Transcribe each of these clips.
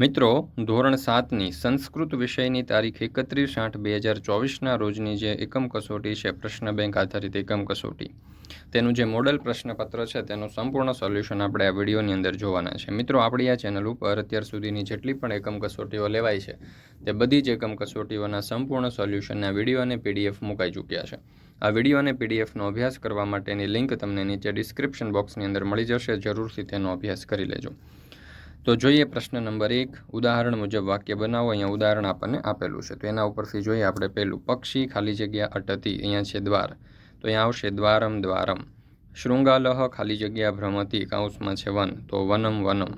મિત્રો, ધોરણ સાતની સંસ્કૃત વિષયની તારીખ એકત્રીસ આઠ બે હજાર ચોવીસના રોજની જે એકમ કસોટી છે, પ્રશ્ન બેંક આધારિત એકમ કસોટી. તેનું જે મોડલ પ્રશ્નપત્ર છે, તેનું સંપૂર્ણ સોલ્યુશન આપણે આ વિડીયોની અંદર જોવાના છે. મિત્રો, આપણી આ ચેનલ ઉપર અત્યાર સુધીની જેટલી પણ એકમ કસોટીઓ લેવાય છે, તે બધી જ એકમ કસોટીઓના સંપૂર્ણ સોલ્યુશનના વીડિયો અને પીડીએફ મુકાઈ ચૂક્યા છે. આ વીડિયો અને પીડીએફનો અભ્યાસ કરવા માટેની લિંક તમને નીચે ડિસ્ક્રિપ્શન બોક્સની અંદર મળી જશે, જરૂરથી તેનો અભ્યાસ કરી લેજો. તો જોઈએ પ્રશ્ન નંબર એક, ઉદાહરણ મુજબ વાક્ય બનાવો, અહીંયા ઉદાહરણ આપણને આપેલું છે. તો એના ઉપરથી જોઈએ આપણે પહેલું, પક્ષી ખાલી જગ્યા અટતી, અહીંયા છે દ્વાર. તો અહીંયા આવશે દ્વારમ દ્વારમ. શૃંગાલહ ખાલી જગ્યા ભ્રમતી, કાઉસમાં છે વન, તો વનમ વનમ.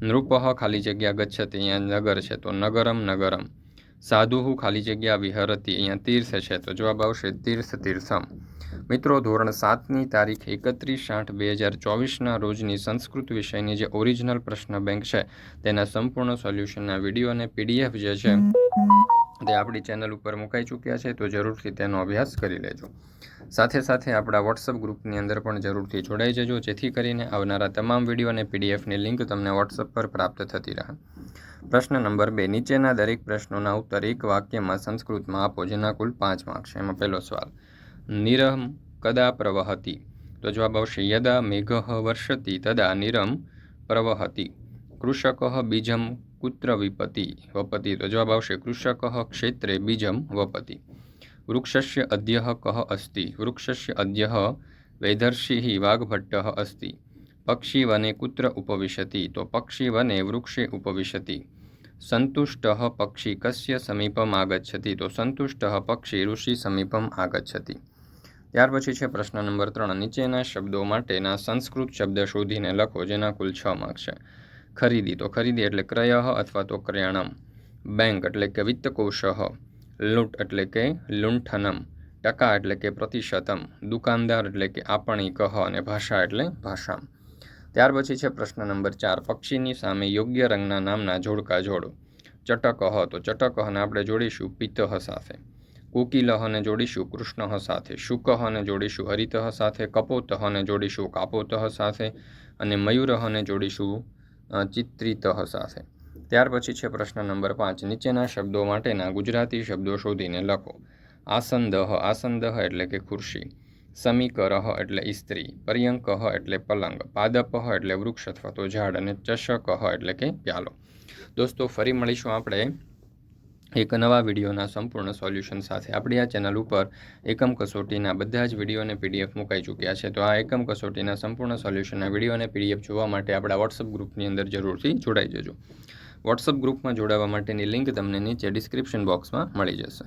નૃપહ ખાલી જગ્યા ગચ્છતી, અહીંયા નગર છે, તો નગરમ નગરમ. સાધુહુ ખાલી જગ્યા વિહરતી, અહીંયા તીર્થ છે. તો જવાબ આવશે તીર્થ તીર્થમ. મિત્રો, ધોરણ સાતની તારીખ એકત્રીસ આઠ બે હજાર ચોવીસના રોજની સંસ્કૃત વિષયની જે ઓરિજિનલ પ્રશ્ન બેંક છે, તેના સંપૂર્ણ સોલ્યુશનના વીડિયો અને પીડીએફ જે છે. તે આપણી ચેનલ ઉપર મુકાઈ ચૂક્યા છે તો જરૂરથી તેનો અભ્યાસ કરી લેજો. સાથે સાથે આપણા વોટ્સઅપ ગ્રુપની અંદર પણ જરૂરથી જોડાઈ જજો, જેથી કરીને આવનારા તમામ વીડિયો અને પીડીએફની લિંક તમને વોટ્સઅપ પર પ્રાપ્ત થતી રહે. પ્રશ્ન નંબર બે, નીચેના દરેક પ્રશ્નોના ઉત્તર એક વાક્યમાં સંસ્કૃતમાં આપો, જેના કુલ પાંચ માર્ક છે. એમાં પહેલો સવાલ નિરમ કદા પ્રવહતી? તો જવાબ આવશે, યદા મેઘ વર્ષતી, તદા નિરમ પ્રવહતી. કૃષક બીજમ કુત્ર વિપતિ વપતિ તો જવાબ આવશે, કૃષક ક્ષેત્રે બીજમ વપતિ વૃક્ષસ્ય અદ્ય કહ અસ્તિ. વૃક્ષસ્ય અદ્ય વૈધર્ષિ વાઘભટ્ટ અસ્તિ. પક્ષી વને કુત્ર ઉપવિશતિ. તો પક્ષી વને વૃક્ષે ઉપવિશતિ. સંતુષ્ટ પક્ષી કસ્ય સમીપમ આગચ્છતિ. તો સંતુષ્ટ પક્ષી ઋષિ સમીપમ આગચ્છતિ. ત્યાર પછી છે પ્રશ્ન નંબર ત્રણ. નીચેના શબ્દો માટેના સંસ્કૃત શબ્દ શોધીને લખો, જેના કુલ છ માર્ક છે. ખરીદી તો ખરીદી એટલે ક્રય અથવા તો ક્રયાણમ. બેંક એટલે કે વિત્તકોશ લૂંટ એટલે કે લુંઠનમ. ટકા એટલે કે પ્રતિશતમ. દુકાનદાર એટલે કે આપણી કહ અને ભાષા એટલે ભાષા ત્યાર પછી છે પ્રશ્ન નંબર ચાર, પક્ષીની સામે યોગ્ય રંગના નામના જોડકા જોડો. ચટકહ તો ચટકહને આપણે જોડીશું પિત્તહ સાથે. કોકિલહને જોડીશું કૃષ્ણહ સાથે. શુકહને જોડીશું હરિતહ સાથે. કપોતહને જોડીશું કાપોતહ સાથે. અને મયુરહને જોડીશું ચિત્રિતઃ સાથે. ત્યાર પછી છે પ્રશ્ન નંબર પાંચ. નીચેના શબ્દો માટેના ગુજરાતી શબ્દો શોધીને લખો. આસંદહ આસંદહ એટલે કે ખુરશી. સમીકરહ એટલે ઇસ્ત્રી. પર્યંકહ એટલે પલંગ. પાદપહ એટલે વૃક્ષ અથવા તો ઝાડ અને ચષકહ એટલે કે પ્યાલો. દોસ્તો, ફરી મળીશું આપણે એક નવા વિડીયોના સંપૂર્ણ સોલ્યુશન સાથે આપણી આ ચેનલ ઉપર એકમ કસોટીના બધા જ વીડિયો અને પીડીએફ મુકાઈ ચૂક્યા છે. તો આ એકમ કસોટીના સંપૂર્ણ સોલ્યુશનના વીડિયો અને પીડીએફ જોવા માટે આપણા વોટ્સઅપ ગ્રુપની અંદર જરૂરથી જોડાઈ જજો. વોટ્સઅપ ગ્રુપમાં જોડાવા માટેની લિંક તમને નીચે ડિસ્ક્રિપ્શન બોક્સમાં મળી જશે.